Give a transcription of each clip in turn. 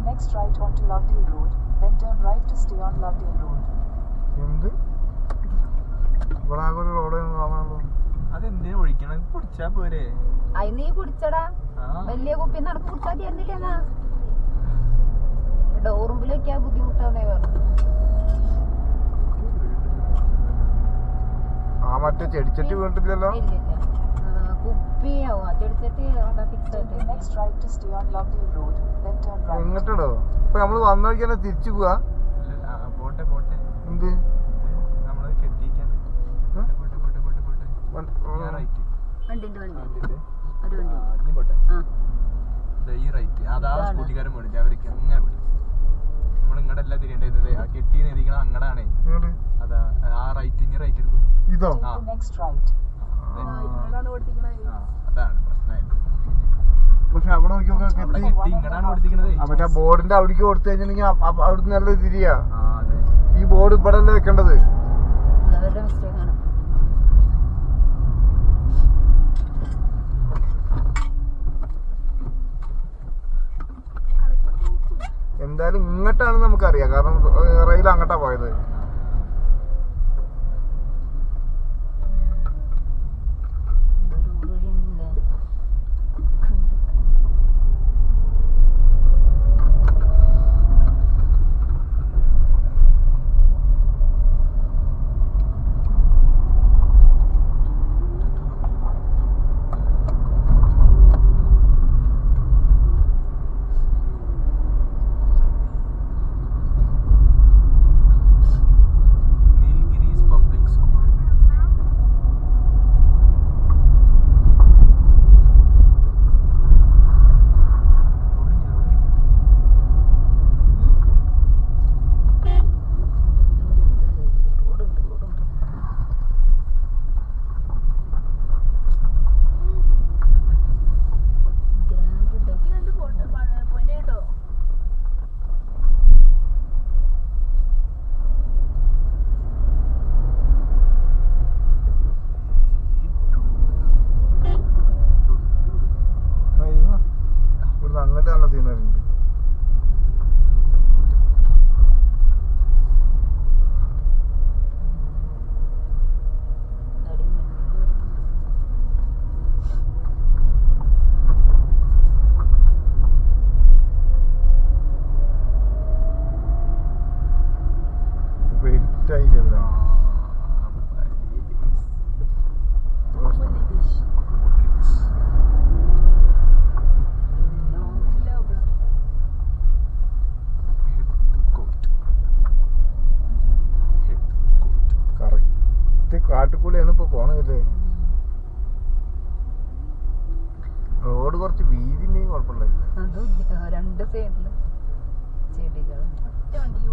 next right onto Lovedale Road, then turn right to stay on Lovedale Road. എന്ത്? ഇവിടെ ആകെ ഒരു road കാണാനുള്ളൂ അതെന്തിനു ഒഴിക്കണത് കുടിച്ചാ പോരെ. അയി നീ കുടിച്ചടാ ആ. വലിയ കുപ്പി നടക്ക് കുടിച്ചാ തീർന്നിട്ടാ ഡോറുമ്പിൽ വെക്കാൻ ബുദ്ധിമുട്ടാന്നേ. പറഞ്ഞു ആ മറ്റേ ചെടിച്ചട്ടി വീണിട്ടില്ലല്ലോ? ഇല്ല ഇല്ല. കുപ്പിയാവും. ആ ചെടിച്ചട്ടി അവിടെ the next right to stay on Lovedale Road, then turn right. എങ്ങോട്ടോ ഇപ്പൊ നമ്മൾ വന്ന വഴിക്ക് തന്നെ തിരിച്ചു പോവാ. പോട്ടെ പോട്ടെ. എന്ത്? ഇത് നമ്മൾ കെട്ടിക്കാൻ പോട്ടെ പോട്ടെ പോട്ടെ പോട്ടെ പോട്ടെ. വൺ- ഞാൻ റൈറ്റ് ആ, വണ്ടി ഇനി പോട്ടെ. ആ. ദേ ഈ റൈറ്റ് അതാ ഇതാണ്. സ്കൂട്ടിക്കാരൻ പോണില്ല അവർക്ക് അങ്ങനെ വിടും? നമ്മൾ ഇങ്ങടല്ല തിരിയേണ്ടത്? ആ കെട്ടി അങ്ങടാണേ. അതാ ആ റൈറ്റ് ഇനി റൈറ്റ് എടുക്കും. ഇതോ? ആ, അതാണ് പ്രശ്നമായത് പക്ഷെ അവിടെ നോക്കിയൊക്കെ മറ്റേ ബോർഡിന്റെ അവിടേക്ക് കൊടുത്തു കഴിഞ്ഞിട്ടുണ്ടെങ്കിൽ അവിടുന്ന് നല്ല തിരിയാ. ആ ഈ ബോർഡ് ഇവിടെ അല്ലേ വെക്കേണ്ടത് എന്തായാലും ഇങ്ങോട്ടാണ് നമുക്കറിയാം. കാരണം റെയിൽ അങ്ങോട്ടാ പോയത്. അങ്ങോട്ട് നല്ല സീനറി ഇപ്പൊ പോണതല്ലേ? റോഡ് കുറച്ച് വീതി ഉണ്ടെങ്കിൽ കുഴപ്പമില്ല രണ്ട് സൈഡിലും ചെടികൾ. ഒറ്റ വണ്ടി പോണം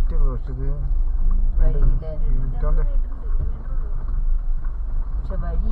മിനിറ്റ് കുറച്ചത് മിനിറ്റോണ്ട് പക്ഷെ വഴി